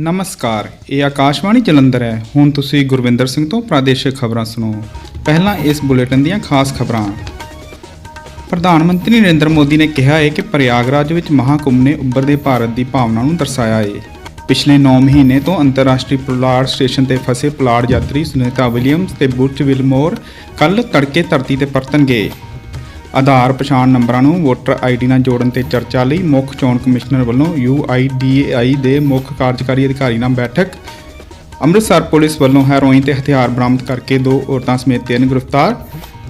ਨਮਸਕਾਰ, ਇਹ ਆਕਾਸ਼ਵਾਣੀ ਜਲੰਧਰ ਹੈ। ਹੁਣ ਤੁਸੀਂ ਗੁਰਵਿੰਦਰ ਸਿੰਘ ਤੋਂ ਪ੍ਰਾਦੇਸ਼ਿਕ ਖਬਰਾਂ ਸੁਣੋ। ਪਹਿਲਾਂ ਇਸ ਬੁਲੇਟਿਨ ਦੀਆਂ ਖਾਸ ਖਬਰਾਂ। ਪ੍ਰਧਾਨ ਮੰਤਰੀ ਨਰਿੰਦਰ ਮੋਦੀ ਨੇ ਕਿਹਾ ਹੈ ਕਿ ਪ੍ਰਯਾਗਰਾਜ ਵਿੱਚ ਮਹਾਕੁੰਭ ਨੇ ਉੱਭਰਦੇ ਭਾਰਤ ਦੀ ਭਾਵਨਾ ਨੂੰ ਦਰਸਾਇਆ ਹੈ। ਪਿਛਲੇ 9 ਮਹੀਨੇ ਤੋਂ ਅੰਤਰਰਾਸ਼ਟਰੀ ਪੁਲਾੜ ਸਟੇਸ਼ਨ ਤੇ ਫਸੇ ਪੁਲਾੜ ਯਾਤਰੀ ਸੁਨੀਤਾ ਵਿਲੀਅਮਸ ਤੇ ਬੁਰਚ ਵਿਲਮੋਰ ਕੱਲ ਤੜਕੇ ਧਰਤੀ ਤੇ ਪਰਤਣਗੇ। ਆਧਾਰ ਪਛਾਣ ਨੰਬਰਾਂ ਨੂੰ ਵੋਟਰ ਆਈਡੀ ਨਾਲ ਜੋੜਨ ਤੇ ਚਰਚਾ ਲਈ ਮੁੱਖ ਚੋਣ ਕਮਿਸ਼ਨਰ ਵੱਲੋਂ UIDAI ਦੇ ਮੁੱਖ ਕਾਰਜਕਾਰੀ ਅਧਿਕਾਰੀ ਨਾਲ ਬੈਠਕ। ਅੰਮ੍ਰਿਤਸਰ ਪੁਲਿਸ ਵੱਲੋਂ ਹੈਰੋਇਨ ਤੇ ਹਥਿਆਰ ਬਰਾਮਦ ਕਰਕੇ ਦੋ ਔਰਤਾਂ ਸਮੇਤ ਤਿੰਨ ਗ੍ਰਿਫਤਾਰ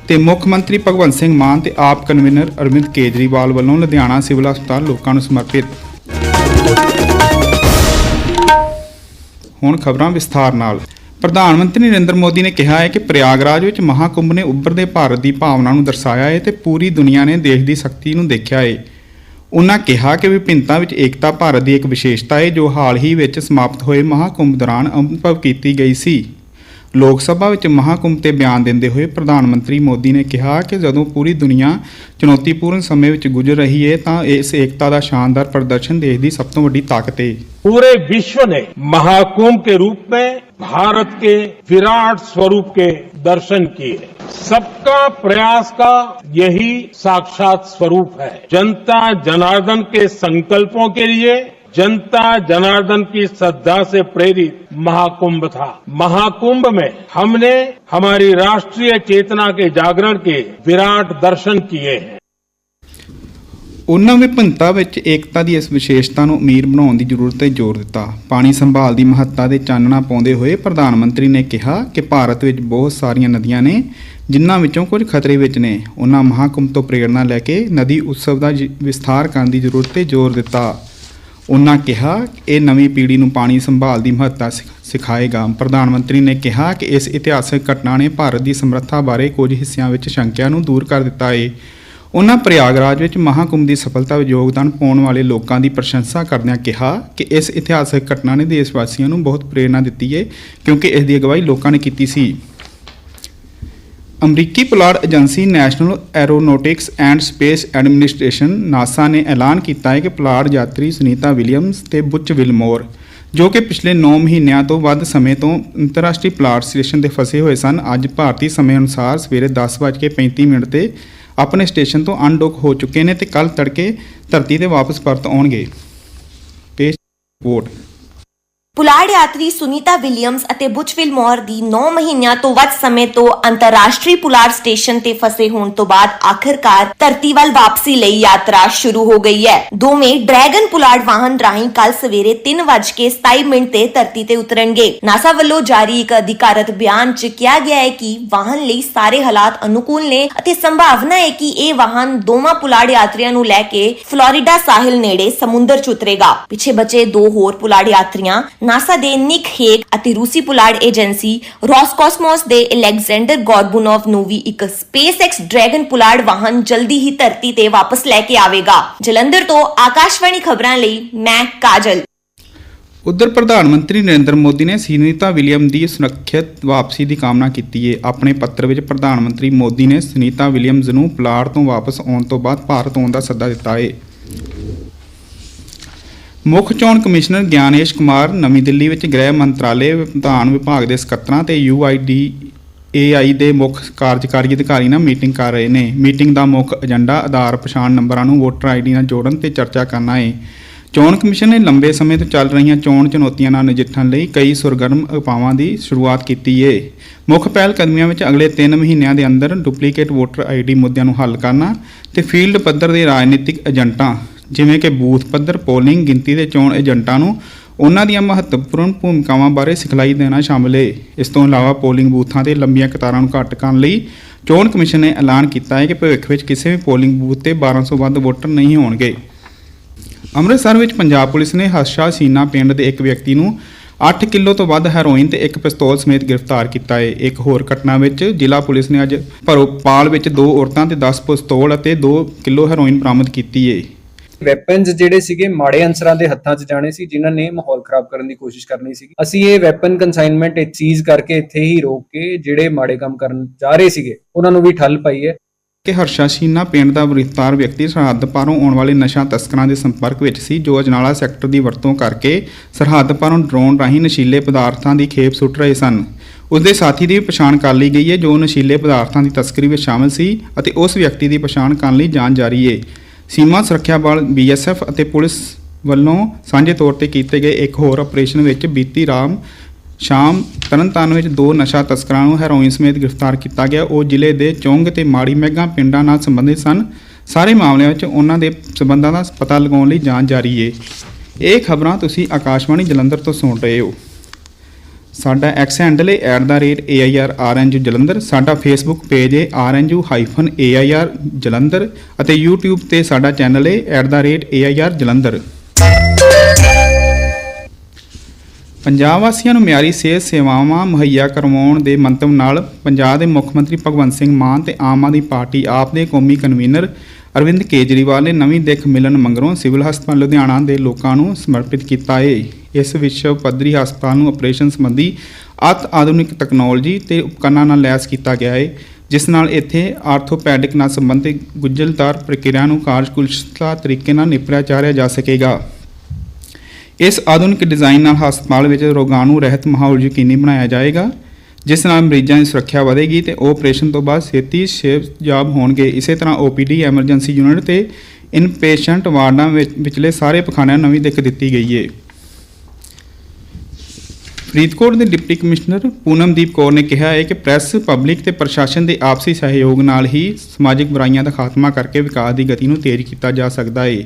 ਤੇ ਮੁੱਖ ਮੰਤਰੀ ਭਗਵੰਤ ਸਿੰਘ ਮਾਨ ਤੇ ਆਪ ਕਨਵੀਨਰ ਅਰਵਿੰਦ ਕੇਜਰੀਵਾਲ ਵੱਲੋਂ ਲੁਧਿਆਣਾ ਸਿਵਲ ਹਸਪਤਾਲ ਲੋਕਾਂ ਨੂੰ ਸਮਰਪਿਤ। ਹੁਣ ਖਬਰਾਂ ਵਿਸਥਾਰ ਨਾਲ। ਪ੍ਰਧਾਨ ਮੰਤਰੀ ਨਰਿੰਦਰ ਮੋਦੀ ਨੇ ਕਿਹਾ ਹੈ ਕਿ ਪ੍ਰਯਾਗਰਾਜ ਵਿੱਚ ਮਹਾਕੁੰਭ ਨੇ ਉੱਭਰਦੇ ਭਾਰਤ ਦੀ ਭਾਵਨਾ ਨੂੰ ਦਰਸਾਇਆ ਹੈ ਤੇ ਪੂਰੀ ਦੁਨੀਆ ਨੇ ਦੇਸ਼ ਦੀ ਸ਼ਕਤੀ ਨੂੰ ਦੇਖਿਆ ਹੈ ਉਨ੍ਹਾਂ ਕਿਹਾ ਕਿ ਵਿਭਿੰਨਤਾ ਵਿੱਚ ਏਕਤਾ ਭਾਰਤ ਦੀ ਇੱਕ ਵਿਸ਼ੇਸ਼ਤਾ ਹੈ ਜੋ ਹਾਲ ਹੀ ਵਿੱਚ ਸਮਾਪਤ ਹੋਏ ਮਹਾਕੁੰਭ ਦੌਰਾਨ ਅਨੁਭਵ ਕੀਤੀ ਗਈ ਸੀ ਲੋਕ ਸਭਾ ਵਿੱਚ ਮਹਾਕੁੰਭ ਤੇ ਬਿਆਨ ਦਿੰਦੇ ਹੋਏ ਪ੍ਰਧਾਨ ਮੰਤਰੀ ਮੋਦੀ ਨੇ ਕਿਹਾ ਕਿ ਜਦੋਂ ਪੂਰੀ ਦੁਨੀਆ ਚੁਣੌਤੀਪੂਰਨ ਸਮੇਂ ਵਿੱਚ ਗੁਜ਼ਰ ਰਹੀ ਹੈ ਤਾਂ ਇਸ ਏਕਤਾ ਦਾ ਸ਼ਾਨਦਾਰ ਪ੍ਰਦਰਸ਼ਨ ਦੇਸ਼ ਦੀ ਸਭ ਤੋਂ ਵੱਡੀ ਤਾਕਤ ਹੈ पूरे विश्व ने महाकुंभ के रूप में भारत के विराट स्वरूप के दर्शन किए। सबका प्रयास का यही साक्षात स्वरूप है। जनता जनार्दन के संकल्पों के लिए, जनता जनार्दन की श्रद्धा से प्रेरित महाकुंभ था। महाकुंभ में हमने हमारी राष्ट्रीय चेतना के जागरण के विराट दर्शन किए हैं। ਉਹਨਾਂ ਵਿਭਿੰਨਤਾ ਵਿੱਚ ਏਕਤਾ ਦੀ ਇਸ ਵਿਸ਼ੇਸ਼ਤਾ ਨੂੰ ਅਮੀਰ ਬਣਾਉਣ ਦੀ ਜ਼ਰੂਰਤ ਤੇ ਜ਼ੋਰ ਦਿੱਤਾ। ਪਾਣੀ ਸੰਭਾਲ ਦੀ ਮਹੱਤਤਾ ਦੇ ਚਾਨਣਾ ਪਾਉਂਦੇ ਹੋਏ ਪ੍ਰਧਾਨ ਮੰਤਰੀ ਨੇ ਕਿਹਾ ਕਿ ਭਾਰਤ ਵਿੱਚ ਬਹੁਤ ਸਾਰੀਆਂ ਨਦੀਆਂ ਨੇ, ਜਿਨ੍ਹਾਂ ਵਿੱਚੋਂ ਕੁਝ ਖਤਰੇ ਵਿੱਚ ਨੇ। ਉਹਨਾਂ ਮਹਾਕੁੰਭ ਤੋਂ ਪ੍ਰੇਰਣਾ ਲੈ ਕੇ ਨਦੀ ਉਤਸਵ ਦਾ ਜ- ਵਿਸਥਾਰ ਕਰਨ ਦੀ ਜ਼ਰੂਰਤ ਤੇ ਜ਼ੋਰ ਦਿੱਤਾ। ਉਹਨਾਂ ਕਿਹਾ ਇਹ ਨਵੀਂ ਪੀੜ੍ਹੀ ਨੂੰ ਪਾਣੀ ਸੰਭਾਲ ਦੀ ਮਹੱਤਤਾ ਸਿਖ- ਸਿਖਾਏਗਾ। ਪ੍ਰਧਾਨ ਮੰਤਰੀ ਨੇ ਕਿਹਾ ਕਿ ਇਸ ਇਤਿਹਾਸਕ ਘਟਨਾ ਨੇ ਭਾਰਤ ਦੀ ਸਮਰੱਥਾ ਬਾਰੇ ਕੁਝ ਹਿੱਸਿਆਂ ਵਿੱਚ ਸ਼ੰਕਿਆ ਨੂੰ ਦੂਰ ਕਰ ਦਿੱਤਾ ਹੈ ਉਹਨਾਂ ਪ੍ਰਯਾਗਰਾਜ ਵਿੱਚ ਮਹਾਕੁੰਭ ਦੀ ਸਫਲਤਾ ਵਿੱਚ ਯੋਗਦਾਨ ਪਾਉਣ ਵਾਲੇ ਲੋਕਾਂ ਦੀ ਪ੍ਰਸ਼ੰਸਾ ਕਰਦਿਆਂ ਕਿਹਾ ਕਿ ਇਸ ਇਤਿਹਾਸਕ ਘਟਨਾ ਨੇ ਦੇਸ਼ ਵਾਸੀਆਂ ਨੂੰ ਬਹੁਤ ਪ੍ਰੇਰਣਾ ਦਿੱਤੀ ਹੈ ਕਿਉਂਕਿ ਇਸ ਦੀ ਅਗਵਾਈ ਲੋਕਾਂ ਨੇ ਕੀਤੀ ਸੀ। ਅਮਰੀਕੀ ਪੁਲਾੜ agency national aeronautics and space administration NASA ਨੇ ਐਲਾਨ ਕੀਤਾ ਹੈ ਕਿ ਪੁਲਾੜ ਯਾਤਰੀ ਸੁਨੀਤਾ ਵਿਲੀਅਮਸ ਤੇ ਬੁੱਚ ਵਿਲਮੋਰ, ਜੋ ਕਿ ਪਿਛਲੇ 9 ਮਹੀਨਿਆਂ ਤੋਂ ਵੱਧ ਸਮੇਂ ਤੋਂ ਅੰਤਰਰਾਸ਼ਟਰੀ ਪੁਲਾੜ ਸਟੇਸ਼ਨ ਤੇ ਫਸੇ ਹੋਏ ਸਨ, ਅੱਜ ਭਾਰਤੀ ਸਮੇਂ ਅਨੁਸਾਰ ਸਵੇਰੇ 10:35 ਮਿੰਟ ਤੇ ਆਪਣੇ ਸਟੇਸ਼ਨ ਤੋਂ ਅਨਡੋਕ ਹੋ ਚੁੱਕੇ ਨੇ ਤੇ ਕੱਲ ਤੜਕੇ ਧਰਤੀ ਤੇ ਵਾਪਸ ਪਰਤ ਆਉਣਗੇ। ਪੇਸ਼ ਰਿਪੋਰਟ। ਪੁਲਾੜ ਯਾਤਰੀ ਸੁਨੀਤਾ ਵਿਲੀਅਮਸ ਅਤੇ ਬੁਚ ਵਿਲਮੋਰ ਦੀ 9 ਮਹੀਨਿਆਂ ਤੋਂ ਵੱਧ ਸਮੇਂ ਤੋਂ ਅੰਤਰਰਾਸ਼ਟਰੀ ਪੁਲਾੜ ਸਟੇਸ਼ਨ ਤੇ ਫਸੇ ਹੋਣ ਤੋਂ ਬਾਅਦ ਆਖਰਕਾਰ ਧਰਤੀ ਵੱਲ ਵਾਪਸੀ ਲਈ ਯਾਤਰਾ ਸ਼ੁਰੂ ਹੋ ਗਈ ਹੈ। ਦੋਵੇਂ ਡਰੈਗਨ ਪੁਲਾੜ ਵਾਹਨ ਰਾਹੀਂ ਕੱਲ ਸਵੇਰੇ 3:27 ਮਿੰਟ ਤੇ ਧਰਤੀ ਤੇ ਉਤਰਨਗੇ। ਨਾਸਾ ਵੱਲੋਂ ਜਾਰੀ ਇੱਕ ਅਧਿਕਾਰਤ ਬਿਆਨ 'ਚ ਕਿਹਾ ਗਿਆ ਹੈ ਕਿ ਵਾਹਨ ਲਈ ਸਾਰੇ ਹਾਲਾਤ ਅਨੁਕੂਲ ਨੇ ਅਤੇ ਸੰਭਾਵਨਾ ਹੈ ਕਿ ਇਹ ਵਾਹਨ ਦੋਵਾਂ ਪੁਲਾੜ ਯਾਤਰੀਆਂ ਨੂੰ ਲੈ ਕੇ ਫਲੋਰੀਡਾ ਸਾਹਿਲ ਨੇੜੇ ਸਮੁੰਦਰ 'ਚ ਉਤਰੇਗਾ। ਪਿੱਛੇ ਬਚੇ ਦੋ ਹੋਰ ਪੁਲਾੜ ਯਾਤਰੀਆਂ ਨਾਸਾ ਦੇ ਨਿਕ ਹੇਗ ਅਤੇ ਰੂਸੀ ਪੁਲਾੜ ਏਜੰਸੀ ਰੋਸਕੋਸਮੋਸ ਦੇ ਅਲੈਗਜ਼ੈਂਡਰ ਗੋਰਬੂਨੋਵ ਨੂੰ ਵੀ ਇੱਕ ਸਪੇਸਐਕਸ ਡਰੈਗਨ ਪੁਲਾੜ ਵਾਹਨ ਜਲਦੀ ਹੀ ਧਰਤੀ ਤੇ ਵਾਪਸ ਲੈ ਕੇ ਆਵੇਗਾ। ਜਲੰਧਰ ਤੋਂ ਆਕਾਸ਼ਵਾਣੀ ਖਬਰਾਂ ਲਈ ਮੈਂ ਕਾਜਲ। ਉਧਰ ਪ੍ਰਧਾਨ ਮੰਤਰੀ ਨਰਿੰਦਰ ਮੋਦੀ ਨੇ ਸੁਨੀਤਾ ਵਿਲੀਅਮ ਦੀ ਸੁਰੱਖਿਅਤ ਵਾਪਸੀ ਦੀ ਕਾਮਨਾ ਕੀਤੀ ਹੈ ਆਪਣੇ ਪੱਤਰ ਵਿੱਚ ਪ੍ਰਧਾਨ ਮੰਤਰੀ ਮੋਦੀ ਨੇ ਸੁਨੀਤਾ ਵਿਲੀਅਮਜ਼ ਨੂੰ ਪਲਾੜ ਤੋਂ ਵਾਪਸ ਆਉਣ ਤੋਂ ਬਾਅਦ ਭਾਰਤ ਆਉਣ ਦਾ ਸੱਦਾ ਦਿੱਤਾ ਹੈ ਮੁੱਖ ਚੋਣ ਕਮਿਸ਼ਨਰ ਗਿਆਨੇਸ਼ ਕੁਮਾਰ ਨਵੀਂ ਦਿੱਲੀ ਵਿੱਚ ਗ੍ਰਹਿ ਮੰਤਰਾਲੇ ਵਿਧਾਨ ਵਿਭਾਗ ਦੇ ਸਕੱਤਰਾਂ ਤੇ UID AI ਦੇ ਮੁੱਖ ਕਾਰਜਕਾਰੀ ਅਧਿਕਾਰੀ ਨਾਲ ਮੀਟਿੰਗ ਕਰ ਰਹੇ ਨੇ। ਮੀਟਿੰਗ ਦਾ ਮੁੱਖ ਏਜੰਡਾ, ਆਧਾਰ, ਪਛਾਣ ਨੰਬਰਾਂ ਨੂੰ ਵੋਟਰ ਆਈਡੀ ਨਾਲ ਜੋੜਨ ਤੇ ਚਰਚਾ ਕਰਨਾ ਹੈ ਚੋਣ ਕਮਿਸ਼ਨ ਨੇ ਲੰਬੇ ਸਮੇਂ ਤੋਂ ਚੱਲ ਰਹੀਆਂ ਚੋਣ ਚੁਣੌਤੀਆਂ ਨਾਲ ਨਜਿੱਠਣ ਲਈ ਕਈ ਸੁਰਗਰਮ ਉਪਾਵਾਂ ਦੀ ਸ਼ੁਰੂਆਤ ਕੀਤੀ ਏ। ਮੁੱਖ ਪਹਿਲ ਕਦਮੀਆਂ ਵਿੱਚ ਅਗਲੇ 3 ਮਹੀਨਿਆਂ ਦੇ ਅੰਦਰ ਡੁਪਲੀਕੇਟ ਵੋਟਰ ਆਈਡੀ ਮੁੱਦਿਆਂ ਨੂੰ ਹੱਲ ਕਰਨਾ ਤੇ ਫੀਲਡ ਪੱਧਰ ਦੇ ਰਾਜਨੀਤਿਕ ਏਜੰਟਾਂ ਜਿਵੇਂ ਕਿ ਬੂਥ ਪੱਧਰ, ਪੋਲਿੰਗ, ਗਿਣਤੀ ਦੇ ਚੋਣ ਏਜੰਟਾਂ ਨੂੰ ਉਹਨਾਂ ਦੀਆਂ ਮਹੱਤਵਪੂਰਨ ਭੂਮਿਕਾਵਾਂ ਬਾਰੇ ਸਿਖਲਾਈ ਦੇਣਾ ਸ਼ਾਮਲ ਹੈ ਇਸ ਤੋਂ ਇਲਾਵਾ ਪੋਲਿੰਗ ਬੂਥਾਂ ਤੇ ਲੰਬੀਆਂ ਕਤਾਰਾਂ ਨੂੰ ਘੱਟ ਕਰਨ ਲਈ ਚੋਣ ਕਮਿਸ਼ਨ ਨੇ ਐਲਾਨ ਕੀਤਾ ਹੈ ਕਿ ਭਵਿੱਖ ਵਿੱਚ ਕਿਸੇ ਵੀ ਪੋਲਿੰਗ ਬੂਥ ਤੇ 1200 ਵੱਧ ਵੋਟਰ ਨਹੀਂ ਹੋਣਗੇ। ਅੰਮ੍ਰਿਤਸਰ ਵਿੱਚ ਪੰਜਾਬ ਪੁਲਿਸ ਨੇ ਹਰਸ਼ਾ ਸੀਨਾ ਪਿੰਡ ਦੇ ਇੱਕ ਵਿਅਕਤੀ ਨੂੰ 8 ਕਿਲੋ ਤੋਂ ਵੱਧ ਹੈਰੋਇਨ ਤੇ ਇੱਕ ਪਿਸਤੌਲ ਸਮੇਤ ਗ੍ਰਿਫਤਾਰ ਕੀਤਾ ਹੈ। ਇੱਕ ਹੋਰ ਘਟਨਾ ਵਿੱਚ ਜ਼ਿਲ੍ਹਾ ਪੁਲਿਸ ਨੇ ਅੱਜ ਭਰੋਪਾਲ ਵਿੱਚ ਦੋ ਔਰਤਾਂ ਤੇ 10 ਪਿਸਤੌਲ ਅਤੇ 2 ਕਿਲੋ ਹੈਰੋਇਨ ਬਰਾਮਦ ਕੀਤੀ ਹੈ ਵੈਪਨਸ ਜਿਹੜੇ ਸੀਗੇ, ਮਾੜੇ ਅਨਸਰਾਂ ਦੇ ਹੱਥਾਂ 'ਚ ਜਾਣੇ ਸੀ, ਜਿਨ੍ਹਾਂ ਨੇ ਮਾਹੌਲ ਖਰਾਬ ਕਰਨ ਦੀ ਕੋਸ਼ਿਸ਼ ਕਰਨੀ ਸੀ ਅਸੀਂ ਇਹ ਵੈਪਨ ਕਨਸਾਈਨਮੈਂਟ ਸੀਜ਼ ਕਰਕੇ ਇੱਥੇ ਹੀ ਰੋਕ ਕੇ ਜਿਹੜੇ ਮਾੜੇ ਕੰਮ ਕਰਨ ਜਾ ਰਹੇ ਸੀਗੇ, ਉਹਨਾਂ ਨੂੰ ਵੀ ਠੱਲ ਪਾਈ ਹੈ। ਕਿ ਹਰਸ਼ਾ ਸ਼ੀਨਾ ਪਿੰਡ ਦਾ ਗ੍ਰਿਫਤਾਰ ਵਿਅਕਤੀ ਸਰਹੱਦ ਪਾਰੋਂ ਆਉਣ ਵਾਲੇ ਨਸ਼ਾ ਤਸਕਰਾਂ ਦੇ ਸੰਪਰਕ ਵਿੱਚ ਸੀ, ਜੋ ਅਜਨਾਲਾ ਸੈਕਟਰ ਦੀ ਵਰਤੋਂ ਕਰਕੇ ਸਰਹੱਦ ਪਾਰੋਂ ਡਰੋਨ ਰਾਹੀਂ ਨਸ਼ੀਲੇ ਪਦਾਰਥਾਂ ਦੀ ਖੇਪ ਸੁੱਟ ਰਹੇ ਸਨ। ਉਸ ਦੇ ਸਾਥੀ ਦੀ ਪਛਾਣ ਕਰ ਲਈ ਗਈ ਹੈ, ਜੋ ਨਸ਼ੀਲੇ ਪਦਾਰਥਾਂ ਦੀ ਤਸਕਰੀ ਵਿੱਚ ਸ਼ਾਮਲ ਸੀ ਅਤੇ ਉਸ ਵਿਅਕਤੀ ਦੀ ਪਛਾਣ ਕਰਨ ਲਈ ਜਾਂਚ ਜਾਰੀ ਹੈ। ਸੀਮਾ ਸੁਰੱਖਿਆ ਬਲ ਬੀਐਸਐਫ ਅਤੇ ਪੁਲਿਸ ਵੱਲੋਂ ਸਾਂਝੇ ਤੌਰ ਤੇ ਕੀਤੇ ਗਏ ਇੱਕ ਹੋਰ ਆਪਰੇਸ਼ਨ ਵਿੱਚ ਬੀਤੀ ਰਾਮ ਸ਼ਾਮ ਤਰਨਤਾਰਨ ਵਿੱਚ ਦੋ ਨਸ਼ਾ ਤਸਕਰਾਂ ਨੂੰ ਹੈਰੋਇਨ ਸਮੇਤ ਗ੍ਰਿਫਤਾਰ ਕੀਤਾ ਗਿਆ। ਉਹ ਜ਼ਿਲ੍ਹੇ ਦੇ ਚੌਂਗ ਤੇ ਮਾੜੀ ਮੈਗਾ ਪਿੰਡਾਂ ਨਾਲ ਸੰਬੰਧਿਤ ਸਨ। ਸਾਰੇ ਮਾਮਲਿਆਂ ਵਿੱਚ ਉਹਨਾਂ ਦੇ ਸਬੰਧਾਂ ਦਾ ਪਤਾ ਲਗਾਉਣ ਲਈ ਜਾਂਚ ਜਾਰੀ ਹੈ ਇਹ ਖਬਰਾਂ ਤੁਸੀਂ ਆਕਾਸ਼ਵਾਣੀ ਜਲੰਧਰ ਤੋਂ ਸੁਣ ਰਹੇ ਹੋ। ਸਾਡਾ ਐਕਸ ਹੈਂਡਲ ਹੈ @airrnju ਜਲੰਧਰ, ਸਾਡਾ ਫੇਸਬੁੱਕ ਪੇਜ ਹੈ rnju-air ਜਲੰਧਰ ਅਤੇ YouTube ਤੇ ਸਾਡਾ ਚੈਨਲ ਹੈ @air ਜਲੰਧਰ। ਪੰਜਾਬ ਵਾਸੀਆਂ ਨੂੰ ਮਿਆਰੀ ਸਿਹਤ ਸੇਵਾਵਾਂ ਮੁਹੱਈਆ ਕਰਵਾਉਣ ਦੇ ਮੰਤਵ ਨਾਲ ਪੰਜਾਬ ਦੇ ਮੁੱਖ ਮੰਤਰੀ ਭਗਵੰਤ ਸਿੰਘ ਮਾਨ ਤੇ ਆਮ ਆਦਮੀ ਪਾਰਟੀ ਆਪ ਦੇ ਕੌਮੀ ਕਨਵੀਨਰ ਅਰਵਿੰਦ ਕੇਜਰੀਵਾਲ ਨੇ ਨਵੀਂ ਦਿੱਖ ਮਿਲਣ ਮੰਗਰੋਂ ਸਿਵਲ ਹਸਪਤਾਲ ਲੁਧਿਆਣਾ ਦੇ ਲੋਕਾਂ ਨੂੰ ਸਮਰਪਿਤ ਕੀਤਾ ਹੈ। ਇਸ ਵਿਸ਼ਵ ਪੱਧਰੀ ਹਸਪਤਾਲ ਨੂੰ ਆਪਰੇਸ਼ਨ ਸੰਬੰਧੀ ਅਤ ਆਧੁਨਿਕ ਤਕਨਾਲੋਜੀ ਤੇ ਉਪਕਰਨਾਂ ਨਾਲ ਲੈਸ ਕੀਤਾ ਗਿਆ ਹੈ, ਜਿਸ ਨਾਲ ਇੱਥੇ ਆਰਥੋਪੈਡਿਕ ਨਾਲ ਸੰਬੰਧਿਤ ਗੁੰਝਲਦਾਰ ਪ੍ਰਕਿਰਿਆ ਨੂੰ ਕਾਰਜਕੁਸ਼ਲਤਾ ਤਰੀਕੇ ਨਾਲ ਨਿਪਟਿਆ ਚਾਰਿਆ ਜਾ ਸਕੇਗਾ। ਇਸ ਆਧੁਨਿਕ ਡਿਜ਼ਾਈਨ ਨਾਲ ਹਸਪਤਾਲ ਵਿੱਚ ਰੋਗਾਣੂ ਰਹਿਤ ਮਾਹੌਲ ਯਕੀਨੀ ਬਣਾਇਆ ਜਾਏਗਾ, ਜਿਸ ਨਾਲ ਮਰੀਜ਼ਾਂ ਦੀ ਸੁਰੱਖਿਆ ਵਧੇਗੀ ਤੇ ਉਹ ਆਪਰੇਸ਼ਨ ਤੋਂ ਬਾਅਦ ਛੇਤੀ ਸਿਹਤਯਾਬ ਹੋਣਗੇ। ਇਸੇ ਤਰ੍ਹਾਂ OPD ਐਮਰਜੈਂਸੀ ਯੂਨਿਟ ਤੇ ਇਨਪੇਸ਼ੈਂਟ ਵਾਰਡਾਂ ਵਿੱਚ ਵਿਚਲੇ ਸਾਰੇ ਪਖਾਨਿਆਂ ਨੂੰ ਨਵੀਂ ਦਿੱਖ ਦਿੱਤੀ ਗਈ ਹੈ। ਫਰੀਦਕੋਟ ਦੇ ਡਿਪਟੀ ਕਮਿਸ਼ਨਰ ਪੂਨਮਦੀਪ ਕੌਰ ਨੇ ਕਿਹਾ ਹੈ ਕਿ ਪ੍ਰੈਸ, ਪਬਲਿਕ ਤੇ ਪ੍ਰਸ਼ਾਸਨ ਦੇ ਆਪਸੀ ਸਹਿਯੋਗ ਨਾਲ ਹੀ ਸਮਾਜਿਕ ਬੁਰਾਈਆਂ ਦਾ ਖਾਤਮਾ ਕਰਕੇ ਵਿਕਾਸ ਦੀ ਗਤੀ ਨੂੰ ਤੇਜ਼ ਕੀਤਾ ਜਾ ਸਕਦਾ ਹੈ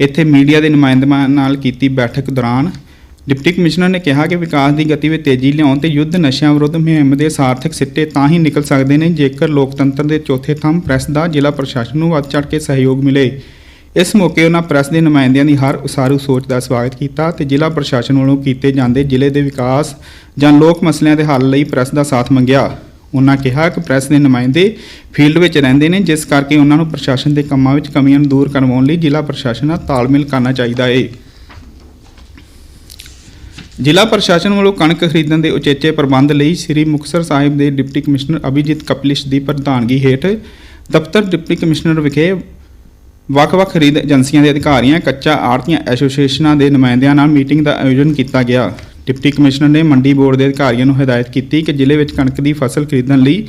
ਇੱਥੇ ਮੀਡੀਆ ਦੇ ਨੁਮਾਇੰਦਿਆਂ ਨਾਲ ਕੀਤੀ ਬੈਠਕ ਦੌਰਾਨ ਡਿਪਟੀ ਕਮਿਸ਼ਨਰ ਨੇ ਕਿਹਾ ਕਿ ਵਿਕਾਸ ਦੀ ਗਤੀ ਵਿੱਚ ਤੇਜ਼ੀ ਲਿਆਉਣ ਤੇ ਯੁੱਧ ਨਸ਼ਿਆਂ ਵਿਰੁੱਧ ਮੁਹਿੰਮ ਦੇ ਸਾਰਥਕ ਸਿੱਟੇ ਤਾਂ ਹੀ ਨਿਕਲ ਸਕਦੇ ਨੇ ਜੇਕਰ ਲੋਕਤੰਤਰ ਦੇ ਚੌਥੇ ਥੰਮ ਪ੍ਰੈਸ ਦਾ ਜ਼ਿਲ੍ਹਾ ਪ੍ਰਸ਼ਾਸਨ ਨੂੰ ਵੱਧ ਚੜ੍ਹ ਕੇ ਸਹਿਯੋਗ ਮਿਲੇ। ਇਸ ਮੌਕੇ ਉਹਨਾਂ ਪ੍ਰੈਸ ਦੇ ਨੁਮਾਇੰਦਿਆਂ ਦੀ ਹਰ ਉਸਾਰੂ ਸੋਚ ਦਾ ਸਵਾਗਤ ਕੀਤਾ ਤੇ ਜ਼ਿਲ੍ਹਾ ਪ੍ਰਸ਼ਾਸਨ ਵੱਲੋਂ ਕੀਤੇ ਜਾਂਦੇ ਜ਼ਿਲ੍ਹੇ ਦੇ ਵਿਕਾਸ ਜਾਂ ਲੋਕ ਮਸਲਿਆਂ ਦੇ ਹੱਲ ਲਈ ਪ੍ਰੈਸ ਦਾ ਸਾਥ ਮੰਗਿਆ। ਉਹਨਾਂ ਕਿਹਾ ਕਿ ਪ੍ਰੈਸ ਦੇ ਨੁਮਾਇੰਦੇ ਫੀਲਡ ਵਿੱਚ ਰਹਿੰਦੇ ਨੇ, ਜਿਸ ਕਰਕੇ ਉਹਨਾਂ ਨੂੰ ਪ੍ਰਸ਼ਾਸਨ ਦੇ ਕੰਮਾਂ ਵਿੱਚ ਕਮੀਆਂ ਨੂੰ ਦੂਰ ਕਰਵਾਉਣ ਲਈ ਜ਼ਿਲ੍ਹਾ ਪ੍ਰਸ਼ਾਸਨ ਨਾਲ ਤਾਲਮੇਲ ਕਰਨਾ ਚਾਹੀਦਾ ਏ। ਜ਼ਿਲ੍ਹਾ ਪ੍ਰਸ਼ਾਸਨ ਵੱਲੋਂ ਕਣਕ ਖਰੀਦਣ ਦੇ ਉਚੇਚੇ ਪ੍ਰਬੰਧ ਲਈ ਸ੍ਰੀ ਮੁਕਤਸਰ ਸਾਹਿਬ ਦੇ ਡਿਪਟੀ ਕਮਿਸ਼ਨਰ ਅਭਿਜੀਤ ਕਪਲਿਸ਼ ਦੀ ਪ੍ਰਧਾਨਗੀ ਹੇਠ ਦਫ਼ਤਰ ਡਿਪਟੀ ਕਮਿਸ਼ਨਰ ਵਿਖੇ ਵੱਖ-ਵੱਖ ਖਰੀਦ ਏਜੰਸੀਆਂ ਦੇ ਅਧਿਕਾਰੀਆਂ, ਕੱਚਾ ਆੜਤੀਆਂ ਐਸੋਸੀਏਸ਼ਨਾਂ ਦੇ ਨੁਮਾਇੰਦਿਆਂ ਨਾਲ ਮੀਟਿੰਗ ਦਾ ਆਯੋਜਨ ਕੀਤਾ ਗਿਆ। ਡਿਪਟੀ ਕਮਿਸ਼ਨਰ ਨੇ ਮੰਡੀ ਬੋਰਡ ਦੇ ਅਧਿਕਾਰੀਆਂ ਨੂੰ ਹਦਾਇਤ ਕੀਤੀ ਕਿ ਜ਼ਿਲ੍ਹੇ ਵਿੱਚ ਕਣਕ ਦੀ ਫਸਲ ਖਰੀਦਣ ਲਈ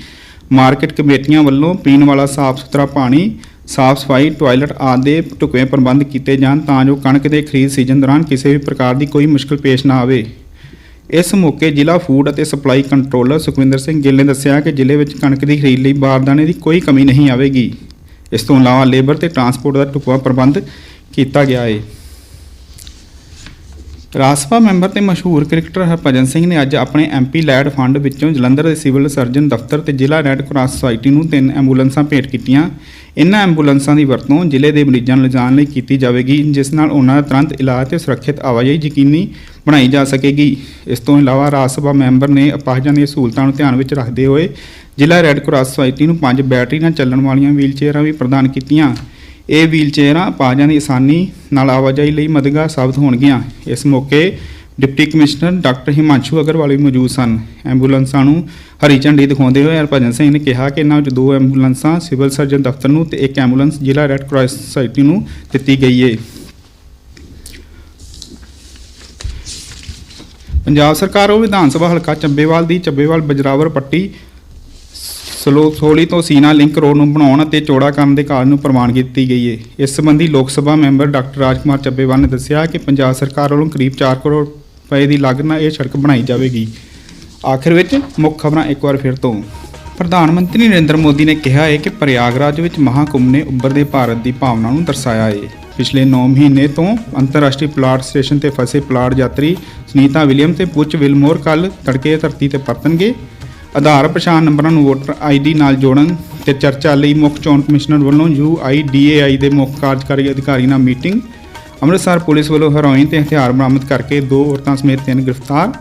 ਮਾਰਕੀਟ ਕਮੇਟੀਆਂ ਵੱਲੋਂ ਪੀਣ ਵਾਲਾ ਸਾਫ਼ ਸੁਥਰਾ ਪਾਣੀ ਸਾਫ਼ ਸਫ਼ਾਈ ਟਾਇਲਟ ਆਦਿ ਦੇ ਢੁਕਵੇਂ ਪ੍ਰਬੰਧ ਕੀਤੇ ਜਾਣ ਤਾਂ ਜੋ ਕਣਕ ਦੇ ਖਰੀਦ ਸੀਜ਼ਨ ਦੌਰਾਨ ਕਿਸੇ ਵੀ ਪ੍ਰਕਾਰ ਦੀ ਕੋਈ ਮੁਸ਼ਕਲ ਪੇਸ਼ ਨਾ ਆਵੇ। ਇਸ ਮੌਕੇ ਜ਼ਿਲ੍ਹਾ ਫੂਡ ਅਤੇ ਸਪਲਾਈ ਕੰਟਰੋਲਰ ਸੁਖਵਿੰਦਰ ਸਿੰਘ ਗਿੱਲ ਨੇ ਦੱਸਿਆ ਕਿ ਜ਼ਿਲ੍ਹੇ ਵਿੱਚ ਕਣਕ ਦੀ ਖਰੀਦ ਲਈ ਬਾਰਦਾਨੇ ਦੀ ਕੋਈ ਕਮੀ ਨਹੀਂ ਆਵੇਗੀ। ਇਸ ਤੋਂ ਇਲਾਵਾ ਲੇਬਰ ਤੇ ਟਰਾਂਸਪੋਰਟ ਦਾ ਢੁਕਵਾਂ ਪ੍ਰਬੰਧ ਕੀਤਾ ਗਿਆ ਹੈ ਰਾਜ ਸਭਾ ਮੈਂਬਰ ਤੇ ਮਸ਼ਹੂਰ ਕ੍ਰਿਕਟਰ ਹਰਭਜਨ ਸਿੰਘ ਨੇ ਅੱਜ ਆਪਣੇ ਐਮਪੀ ਲੈਡ ਫੰਡ ਵਿੱਚੋਂ ਜਲੰਧਰ ਦੇ ਸਿਵਲ ਸਰਜਨ ਦਫ਼ਤਰ ਤੇ ਜ਼ਿਲ੍ਹਾ ਰੈੱਡ ਕਰਾਸ ਸੁਸਾਇਟੀ ਨੂੰ ਤਿੰਨ ਐਂਬੂਲੈਂਸਾਂ ਭੇਟ ਕੀਤੀਆਂ। ਇਨ੍ਹਾਂ ਐਂਬੂਲੈਂਸਾਂ ਦੀ ਵਰਤੋਂ ਜ਼ਿਲ੍ਹੇ ਦੇ ਮਰੀਜ਼ਾਂ ਨੂੰ ਲਿਜਾਣ ਲਈ ਕੀਤੀ ਜਾਵੇਗੀ, ਜਿਸ ਨਾਲ ਉਹਨਾਂ ਦਾ ਤੁਰੰਤ ਇਲਾਜ ਤੇ ਸੁਰੱਖਿਅਤ ਆਵਾਜਾਈ ਯਕੀਨੀ ਬਣਾਈ ਜਾ ਸਕੇਗੀ। ਇਸ ਤੋਂ ਇਲਾਵਾ ਰਾਜ ਸਭਾ ਮੈਂਬਰ ਨੇ ਅਪਾਹਜਾਂ ਦੀਆਂ ਸਹੂਲਤਾਂ ਨੂੰ ਧਿਆਨ ਵਿੱਚ ਰੱਖਦੇ ਹੋਏ ਜ਼ਿਲ੍ਹਾ ਰੈੱਡ ਕਰਾਸ ਸੁਸਾਇਟੀ ਨੂੰ ਪੰਜ ਬੈਟਰੀ ਨਾਲ ਚੱਲਣ ਵਾਲੀਆਂ ਵੀਲਚੇਅਰਾਂ ਵੀ ਪ੍ਰਦਾਨ ਕੀਤੀਆਂ। ਇਹ ਵੀਲਚੇਅਰਾਂ ਪਾਜਾਂ ਦੀ ਆਸਾਨੀ ਨਾਲ ਆਵਾਜਾਈ ਲਈ ਮਦਦਗਾਰ ਸਾਬਤ ਹੋਣਗੀਆਂ। ਇਸ ਮੌਕੇ deputy commissioner doctor Himanshu Agarwal ਵੀ ਮੌਜੂਦ ਸਨ। ਐਂਬੂਲੈਂਸਾਂ ਨੂੰ ਹਰੀ ਝੰਡੀ ਦਿਖਾਉਂਦੇ ਹੋਏ ਹਰਭਜਨ ਸਿੰਘ ਨੇ ਕਿਹਾ ਕਿ ਇਹਨਾਂ ਵਿੱਚ ਦੋ ਐਂਬੂਲੈਂਸਾਂ, ਸਿਵਲ ਸਰਜਨ ਦਫ਼ਤਰ ਨੂੰ ਤੇ ਇੱਕ ਐਂਬੂਲੈਂਸ ਜ਼ਿਲ੍ਹਾ ਰੈੱਡ ਕਰਾਸ ਸੁਸਾਇਟੀ ਨੂੰ ਦਿੱਤੀ ਗਈ ਹੈ ਪੰਜਾਬ ਸਰਕਾਰ ਉਹ ਵਿਧਾਨ ਸਭਾ ਹਲਕਾ ਚੱਬੇਵਾਲ ਦੀ ਚੱਬੇਵਾਲ ਬਜਰਾਵਰ ਪੱਟੀ ਸਲੋਥੋਲੀ ਤੋਂ ਸੀਨਾ ਲਿੰਕ ਰੋਡ ਨੂੰ ਬਣਾਉਣ ਅਤੇ ਚੌੜਾ ਕਰਨ ਦੇ ਕਾਰਜ ਨੂੰ ਪ੍ਰਵਾਨ ਕੀਤੀ ਗਈ ਹੈ ਇਸ ਸੰਬੰਧੀ ਲੋਕ ਸਭਾ ਮੈਂਬਰ ਡਾਕਟਰ ਰਾਜਕੁਮਾਰ ਚੱਬੇਵਾਲ ਨੇ ਦੱਸਿਆ ਕਿ ਪੰਜਾਬ ਸਰਕਾਰ ਵੱਲੋਂ ਕਰੀਬ 4 ਕਰੋੜ ਰੁਪਏ ਦੀ ਲਾਗਤ ਨਾਲ ਇਹ ਸੜਕ ਬਣਾਈ ਜਾਵੇਗੀ। ਆਖਿਰ ਵਿੱਚ ਮੁੱਖ ਖਬਰਾਂ ਇੱਕ ਵਾਰ ਫਿਰ ਤੋਂ। ਪ੍ਰਧਾਨ ਮੰਤਰੀ ਨਰਿੰਦਰ ਮੋਦੀ ਨੇ ਕਿਹਾ ਹੈ ਕਿ ਪ੍ਰਯਾਗਰਾਜ ਵਿੱਚ ਮਹਾਕੁੰਭ ਨੇ ਉੱਭਰਦੇ ਭਾਰਤ ਦੀ ਭਾਵਨਾ ਨੂੰ ਦਰਸਾਇਆ ਹੈ ਪਿਛਲੇ 9 ਮਹੀਨੇ ਤੋਂ ਅੰਤਰਰਾਸ਼ਟਰੀ ਪਲਾਟ ਸਟੇਸ਼ਨ ਤੇ ਫਸੇ ਪਲਾਟ ਯਾਤਰੀ ਸੁਨੀਤਾ ਵਿਲੀਅਮ ਤੇ ਪੁੱਚ ਵਿਲਮੋਰ ਕੱਲ ਤੜਕੇ ਧਰਤੀ ਤੇ ਪਰਤਣਗੇ। ਆਧਾਰ ਪਛਾਣ ਨੰਬਰਾਂ ਨੂੰ ਵੋਟਰ ਆਈਡੀ ਨਾਲ ਜੋੜਨ ਤੇ ਚਰਚਾ ਲਈ ਮੁੱਖ ਚੋਣ ਕਮਿਸ਼ਨਰ ਵੱਲੋਂ ਯੂਆਈਡੀਏਆਈ ਦੇ ਮੁੱਖ ਕਾਰਜਕਾਰੀ ਅਧਿਕਾਰੀ ਨਾਲ ਮੀਟਿੰਗ। ਅੰਮ੍ਰਿਤਸਰ ਪੁਲਿਸ ਵੱਲੋਂ ਹੈਰੋਇਨ ਤੇ ਹਥਿਆਰ ਬਰਾਮਦ ਕਰਕੇ ਦੋ ਔਰਤਾਂ ਸਮੇਤ ਤਿੰਨ ਗ੍ਰਿਫਤਾਰ।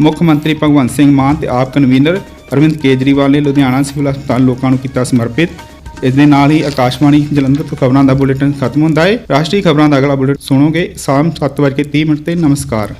ਮੁੱਖ ਮੰਤਰੀ ਭਗਵੰਤ ਸਿੰਘ ਮਾਨ ਤੇ ਆਪ ਕਨਵੀਨਰ ਅਰਵਿੰਦ ਕੇਜਰੀਵਾਲ ਨੇ ਲੁਧਿਆਣਾ ਸਿਵਲ ਹਸਪਤਾਲ ਲੋਕਾਂ ਨੂੰ ਕੀਤਾ ਸਮਰਪਿਤ। ਇਸ ਦੇ ਨਾਲ ਹੀ ਆਕਾਸ਼ਵਾਣੀ ਜਲੰਧਰ ਤੋਂ ਖਬਰਾਂ ਦਾ ਬੁਲੇਟਿਨ ਖਤਮ ਹੁੰਦਾ ਹੈ ਰਾਸ਼ਟਰੀ ਖਬਰਾਂ ਦਾ ਅਗਲਾ ਬੁਲੇਟਿਨ ਸੁਣੋਗੇ ਸ਼ਾਮ 7:30 ਮਿੰਟ ਤੇ। ਨਮਸਕਾਰ।